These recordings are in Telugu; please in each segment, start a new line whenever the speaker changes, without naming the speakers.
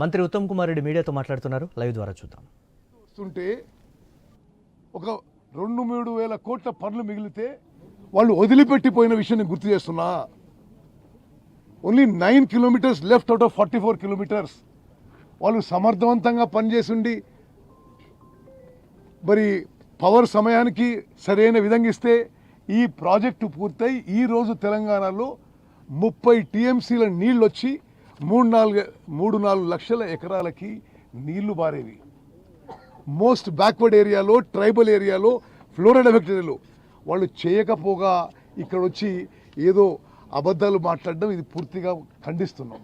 మంత్రి ఉత్తమ్ కుమార్ రెడ్డి మీడియాతో మాట్లాడుతున్నారు. లైవ్ ద్వారా చూద్దాం.
చూస్తుంటే ఒక రెండు మూడు వేల కోట్ల పనులు మిగిలితే వాళ్ళు వదిలిపెట్టిపోయిన విషయం నేను గుర్తు చేస్తున్నా. Only nine kilometres left out of forty four kilometres వాళ్ళు సమర్థవంతంగా పనిచేసిండి మరి పవర్ సమయానికి సరైన విధంగా ఇస్తే ఈ ప్రాజెక్టు పూర్తయి ఈ రోజు తెలంగాణలో ముప్పై టీఎంసీల నీళ్ళు వచ్చి మూడు నాలుగు మూడు నాలుగు లక్షల ఎకరాలకి నీళ్ళు బారేవి. మోస్ట్ బ్యాక్వర్డ్ ఏరియాలో ట్రైబల్ ఏరియాలో ఫ్లోరైడ్ ఎఫెక్ట్ ఏరియాలో వాళ్ళు చేయకపోగా ఇక్కడ వచ్చి ఏదో అబద్ధాలు మాట్లాడడం ఇది పూర్తిగా ఖండిస్తున్నాం.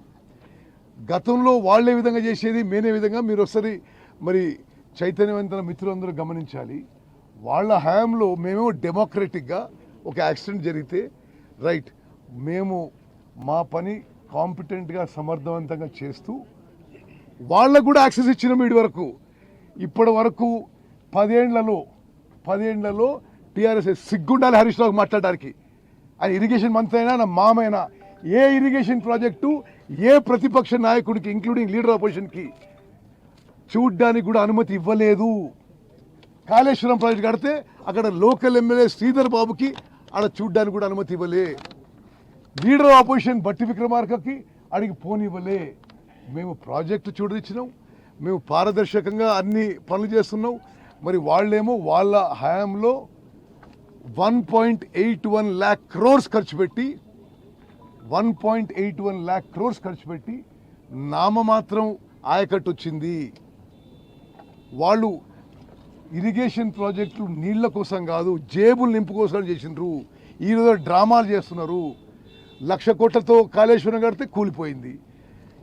గతంలో వాళ్ళే విధంగా చేసేది మేనే విధంగా మీరు ఒకసారి మరి చైతన్యవంతుల మిత్రులందరూ గమనించాలి. వాళ్ళ హయాంలో మేమేమో డెమోక్రటిక్గా ఒక యాక్సిడెంట్ జరిగితే రైట్ మేము మా పని కాంపిటెంట్గా సమర్థవంతంగా చేస్తూ వాళ్ళకు కూడా యాక్సెస్ ఇచ్చిన మీడి వరకు ఇప్పటి వరకు పదేండ్లలో పదేండ్లలో టీఆర్ఎస్ సిగ్గుండాలి హరీష్ రావు మాట్లాడడానికి. ఆయన ఇరిగేషన్ మంత్రి అయినా నా మామైనా ఏ ఇరిగేషన్ ప్రాజెక్టు ఏ ప్రతిపక్ష నాయకుడికి ఇంక్లూడింగ్ లీడర్ ఆపోజిషన్కి చూడ్డానికి కూడా అనుమతి ఇవ్వలేదు. కాళేశ్వరం ప్రాజెక్ట్ కడితే అక్కడ లోకల్ ఎమ్మెల్యే శ్రీధర్ బాబుకి అక్కడ చూడ్డానికి కూడా అనుమతి ఇవ్వలే. లీడర్ ఆపోజిషన్ బట్టి విక్రమార్కకి అడిగి పోనివ్వలే. మేము ప్రాజెక్టు చూడనిచ్చినాం. మేము పారదర్శకంగా అన్ని పనులు చేస్తున్నాం. మరి వాళ్ళేమో వాళ్ళ హయాంలో one point eight one lakh crores ఖర్చు పెట్టి one point eight one lakh crores ఖర్చు పెట్టి నామమాత్రం ఆయకట్టు వచ్చింది వాళ్ళు ఇరిగేషన్ ప్రాజెక్టులు నీళ్ళ కోసం కాదు జేబులు నింపు కోసం ఈరోజు డ్రామాలు చేస్తున్నారు. లక్ష కోట్లతో కాళేశ్వరం కడితే కూలిపోయింది.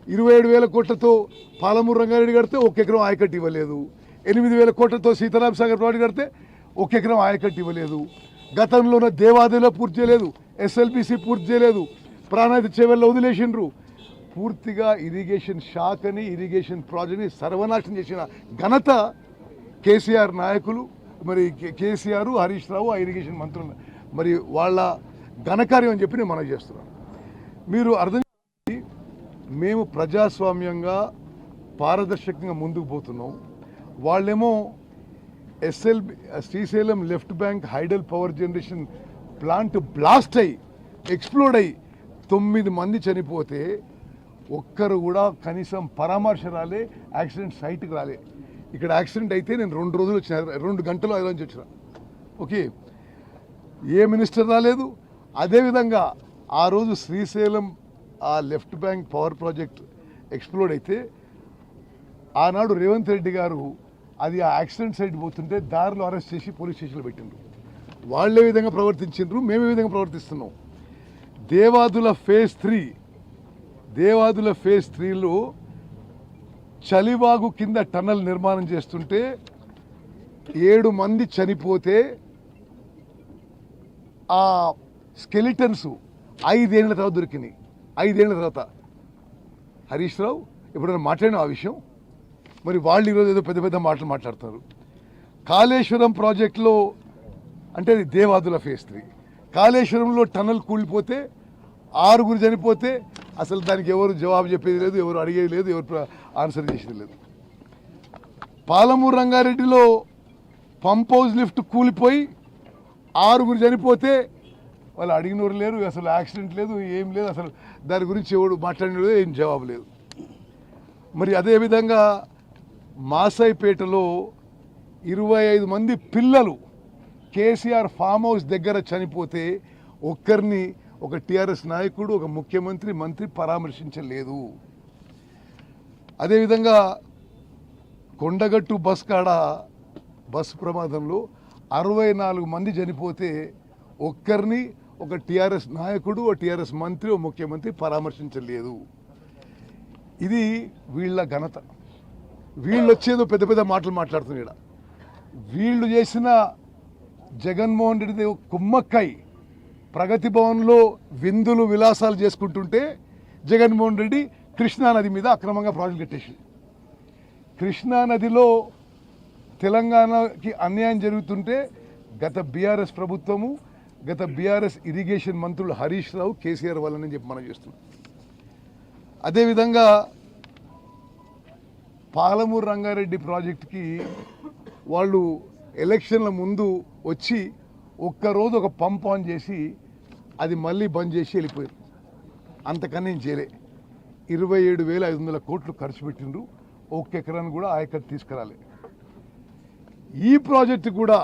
ఇరవై ఏడు వేల కోట్లతో పాలమూరు రంగారెడ్డి కడితే ఒక ఎకరం ఆయకట్టు ఇవ్వలేదు. ఎనిమిది వేల కోట్లతో సీతారాం సాగర్ ప్రాజెక్ట్ కడితే ఒక ఎకరం ఆయకట్టు ఇవ్వలేదు. గతంలోనే దేవాదేలో పూర్తి చేయలేదు. ఎస్ఎల్బిసి పూర్తి చేయలేదు. ప్రాణాయిత చేవెళ్ళ వదిలేసిండ్రు. పూర్తిగా ఇరిగేషన్ శాఖని ఇరిగేషన్ ప్రాజెక్ట్ని సర్వనాశనం చేసిన ఘనత కేసీఆర్ నాయకులు మరి కే- కేసీఆర్ హరీష్ రావు ఆ ఇరిగేషన్ మంత్రులు. మరి వాళ్ళ ఘనకార్యం అని చెప్పి నేను మనం చేస్తున్నాను. మీరు అర్థం మేము ప్రజాస్వామ్యంగా పారదర్శకంగా ముందుకు పోతున్నాం. వాళ్ళేమో SL Srisailam left bank hydel power generation plant blast అయ్యి ఎక్స్ప్లోడ్ అయ్యి తొమ్మిది మంది చనిపోతే ఒక్కరు కూడా కనీసం పరామర్శ రాలే యాక్సిడెంట్ సైట్కి రాలే. ఇక్కడ యాక్సిడెంట్ అయితే నేను రెండు రోజులు వచ్చిన రెండు గంటలు ఐదు నుంచి వచ్చిన. ఓకే? ఏ మినిస్టర్ రాలేదు అదేవిధంగా ఆ రోజు శ్రీశైలం ఆ left bank power project explode అయితే ఆనాడు రేవంత్ రెడ్డి గారు అది ఆ యాక్సిడెంట్ సైడ్ పోతుంటే దారిలో అరెస్ట్ చేసి పోలీస్ స్టేషన్లో పెట్టిండ్రు. వాళ్ళే విధంగా ప్రవర్తించిండ్రు మేము ఏ విధంగా ప్రవర్తిస్తున్నాం? Devadula phase three Devadula phase త్రీలో చలివాగు కింద టన్నల్ నిర్మాణం చేస్తుంటే ఏడు మంది చనిపోతే ఆ స్కెలిటన్స్ ఐదేళ్ళ తర్వాత దొరికినాయి ఐదేళ్ళ తర్వాత. హరీష్ రావు ఎప్పుడైనా మాట్లాడిన ఆ విషయం? మరి వాళ్ళు ఈరోజు ఏదో పెద్ద పెద్ద మాటలు మాట్లాడుతున్నారు. కాళేశ్వరం ప్రాజెక్టులో అంటే అది దేవాదుల ఫేస్ త్రీ. కాళేశ్వరంలో టన్నల్ కూలిపోతే ఆరుగురు చనిపోతే అసలు దానికి ఎవరు జవాబు చెప్పేది లేదు ఎవరు అడిగేది లేదు ఎవరు ఆన్సర్ చేసేది లేదు. పాలమూరు రంగారెడ్డిలో పంప్ హౌస్ లిఫ్ట్ కూలిపోయి ఆరుగురు చనిపోతే వాళ్ళు అడిగినోరు లేరు అసలు యాక్సిడెంట్ లేదు ఏం లేదు అసలు దాని గురించి ఎవడు మాట్లాడిన ఏం జవాబు లేదు. మరి అదేవిధంగా మాసాయిపేటలో ఇరవై ఐదు మంది పిల్లలు కేసీఆర్ ఫామ్ హౌస్ దగ్గర చనిపోతే ఒక్కరిని ఒక టీఆర్ఎస్ నాయకుడు ఒక ముఖ్యమంత్రి మంత్రి పరామర్శించలేదు. అదేవిధంగా కొండగట్టు బస్ కాడ బస్సు ప్రమాదంలో అరవై నాలుగు మంది చనిపోతే ఒక్కరిని ఒక టీఆర్ఎస్ నాయకుడు ఒక టీఆర్ఎస్ మంత్రి ఒక ముఖ్యమంత్రి పరామర్శించలేదు. ఇది వీళ్ళ ఘనత. వీళ్ళు వచ్చేదో పెద్ద పెద్ద మాటలు మాట్లాడుతున్నాడు ఈడ. వీళ్ళు చేసిన జగన్మోహన్ రెడ్డి కుమ్మక్కై ప్రగతి భవన్లో విందులు విలాసాలు చేసుకుంటుంటే జగన్మోహన్ రెడ్డి కృష్ణానది మీద అక్రమంగా ప్రాజెక్ట్ కట్టేసి కృష్ణా నదిలో తెలంగాణకి అన్యాయం జరుగుతుంటే గత బీఆర్ఎస్ ప్రభుత్వము గత బీఆర్ఎస్ ఇరిగేషన్ మంత్రులు హరీష్ రావు కేసీఆర్ వాళ్ళని చెప్పి మనం చేస్తున్నాం. అదేవిధంగా పాలమూరు రంగారెడ్డి ప్రాజెక్ట్కి వాళ్ళు ఎలక్షన్ల ముందు వచ్చి ఒక్కరోజు ఒక పంప్ ఆన్ చేసి అది మళ్ళీ బంద్ చేసి వెళ్ళిపోయారు. అంతకన్నా నేను చేయలే. ఇరవై ఏడు వేల ఐదు వందల కోట్లు ఖర్చు పెట్టిండ్రు. ఒక్క ఎకరాన్ని కూడా ఆయకట్టు తీసుకురాలి. ఈ ప్రాజెక్టు కూడా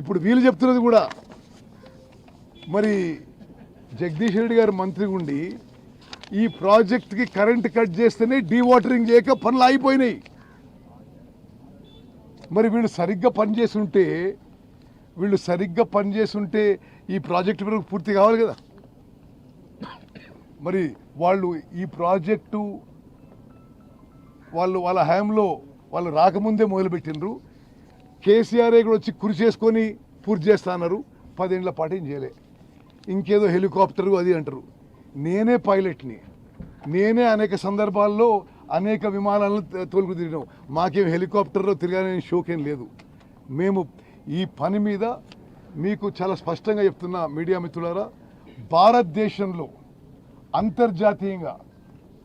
ఇప్పుడు వీళ్ళు చెప్తున్నది కూడా మరి జగదీష్ రెడ్డి గారు మంత్రి ఉండి ఈ ప్రాజెక్ట్కి కరెంట్ కట్ చేస్తేనే డీవాటరింగ్ చేయక పనులు ఆగిపోయినాయి. మరి వీళ్ళు సరిగ్గా పనిచేసి ఉంటే వీళ్ళు సరిగ్గా పనిచేసి ఉంటే ఈ ప్రాజెక్టు వరకు పూర్తి కావాలి కదా. మరి వాళ్ళు ఈ ప్రాజెక్టు వాళ్ళు వాళ్ళ హయాంలో వాళ్ళు రాకముందే మొదలుపెట్టినరు కేసీఆర్ కూడా వచ్చి కృషి చేసుకొని పూర్తి చేస్తా అన్నారు. పదేళ్ళ పాటు ఏం చేయలే. ఇంకేదో హెలికాప్టర్ అది అంటారు. నేనే పైలట్ని. నేనే అనేక సందర్భాల్లో అనేక విమానాలను తోలుకు తిరిగినాం మాకేం హెలికాప్టర్లో తిరగాలని షోకేం లేదు. మేము ఈ పని మీద మీకు చాలా స్పష్టంగా చెప్తున్నా మీడియా మిత్రులారా భారతదేశంలో అంతర్జాతీయంగా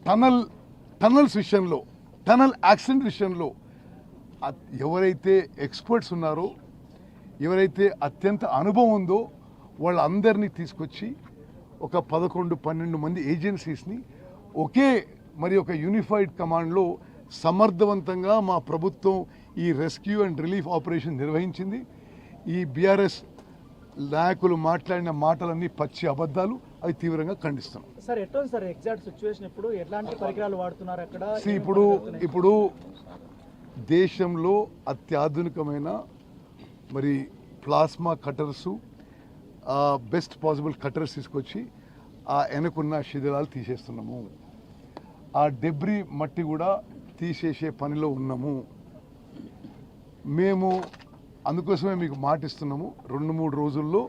టనల్ టనల్స్ విషయంలో టనల్ యాక్సిడెంట్ విషయంలో ఎవరైతే ఎక్స్పర్ట్స్ ఉన్నారో ఎవరైతే అత్యంత అనుభవం ఉందో వాళ్ళందరినీ తీసుకొచ్చి ఒక పదకొండు పన్నెండు మంది ఏజెన్సీస్ని ఒకే మరి ఒక యూనిఫైడ్ కమాండ్లో సమర్థవంతంగా మా ప్రభుత్వం ఈ రెస్క్యూ అండ్ రిలీఫ్ ఆపరేషన్ నిర్వహించింది. ఈ బీఆర్ఎస్ నాయకులు మాట్లాడిన మాటలన్నీ పచ్చి అబద్ధాలు అవి తీవ్రంగా ఖండిస్తున్నాం.
సార్ ఎట్లా ఉంది సార్ ఎగ్జాక్ట్ సిచ్యువేషన్? ఇప్పుడు ఎట్లాంటి పరికరాలు వాడుతున్నారు? అక్కడ
ఇప్పుడు ఇప్పుడు దేశంలో అత్యాధునికమైన మరి plasma cutters best possible cutters తీసుకొచ్చి ఆ వెనకున్న శిథిలాలు తీసేస్తున్నాము. ఆ డెబ్రి మట్టి కూడా తీసేసే పనిలో ఉన్నాము. మేము అందుకోసమే మీకు మాటిస్తున్నాము రెండు మూడు రోజుల్లో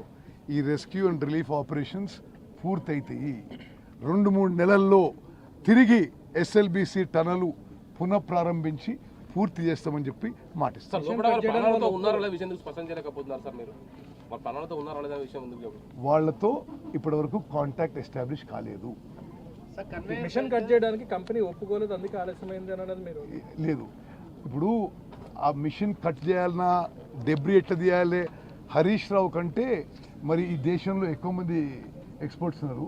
ఈ రెస్క్యూ అండ్ రిలీఫ్ ఆపరేషన్స్ పూర్తయితాయి. రెండు మూడు నెలల్లో తిరిగి ఎస్ఎల్బిసి టనలు పునఃప్రారంభించి పూర్తి చేస్తామని చెప్పి మాటిస్తాం వాళ్ళతో ఇప్పటివరకు కాంటాక్ట్ ఎస్టాబ్లిష్ కాలేదు.
మిషన్ కట్ చేయడానికి కంపెనీ ఒప్పుకోలేదు అందుకే ఆలస్యమైంది అనడం మీరు.
లేదు. ఇప్పుడు ఆ మిషన్ కట్ చేయాలన్నా డెబ్రి ఎట్లా తీయాలి? హరీష్ రావు కంటే మరి ఈ దేశంలో ఎక్కువ మంది ఎక్స్పర్ట్స్ ఉన్నారు.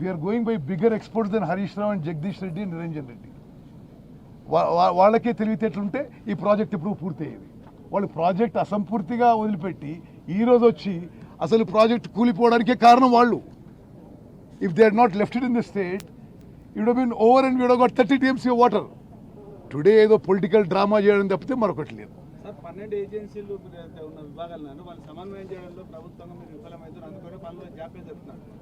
We're going by bigger experts than Harish Rao and Jagadish Reddy and Niranjan Reddy. వాళ్ళకే తెలివితేటలుంటే ఈ ప్రాజెక్ట్ ఎప్పుడు పూర్తయ్యేది. వాళ్ళు ప్రాజెక్ట్ అసంపూర్తిగా వదిలిపెట్టి ఈ రోజు వచ్చి అసలు ప్రాజెక్ట్ కూలిపోవడానికే కారణం వాళ్ళు. If they are not left in the state it'd been over and we'd got thirty TMC water today ఏదో పొలిటికల్ డ్రామా చేయడం తప్పితే మరొకటి లేదు.
సార్ పన్నెండు ఏజెన్సీలు ఏదైతే ఉన్న విభాగాలను వాళ్ళు సమన్వయం చేయడంలో ప్రభుత్వంగా మీరు విఫలమవుతారు అందుకనే పనులు జాప్యం జరుగుతున్నారు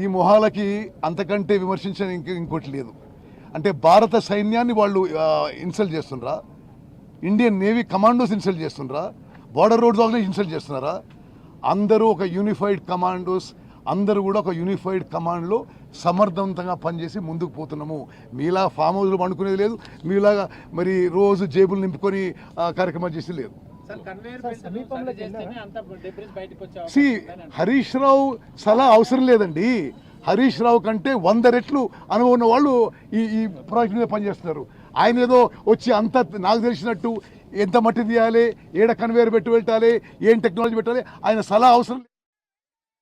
ఈ మొహాలకి అంతకంటే విమర్శించడం ఇంక ఇంకోటి లేదు. అంటే భారత సైన్యాన్ని వాళ్ళు ఇన్సల్ట్ చేస్తుండ్రా. ఇండియన్ నేవీ కమాండోస్ ఇన్సల్ట్ చేస్తుండ్రా. బార్డర్ రోడ్స్ ఆర్గనైజ్ ఇన్సల్ట్ చేస్తున్నారా? అందరూ ఒక యూనిఫైడ్ కమాండోస్ అందరూ కూడా ఒక యూనిఫైడ్ కమాండ్లో సమర్థవంతంగా పనిచేసి ముందుకు పోతున్నాము. మీలా ఫామ్ హౌస్లో పండుకునేది లేదు మీలాగా మరి రోజు జేబులు నింపుకొని కార్యక్రమాలు చేసి లేదు.
సార్ కన్వేయర్
సార్, సమీపంలోకి వెళ్ళారా?
అంత డెబ్రిస్ బయటకు వచ్చే
సి హరీష్ రావు సలహా అవసరం లేదండి. హరీష్ రావు కంటే వంద రెట్లు అనుభవం ఉన్న వాళ్ళు ఈ ఈ ప్రాజెక్ట్ మీద పనిచేస్తున్నారు. ఆయన ఏదో వచ్చి అంత నాకు తెలిసినట్టు ఎంత మట్టి తీయాలి? ఏడ కన్వేయర్ పెట్టి పెట్టాలి? ఏం టెక్నాలజీ పెట్టాలి? ఆయన సలహా అవసరం లేదు.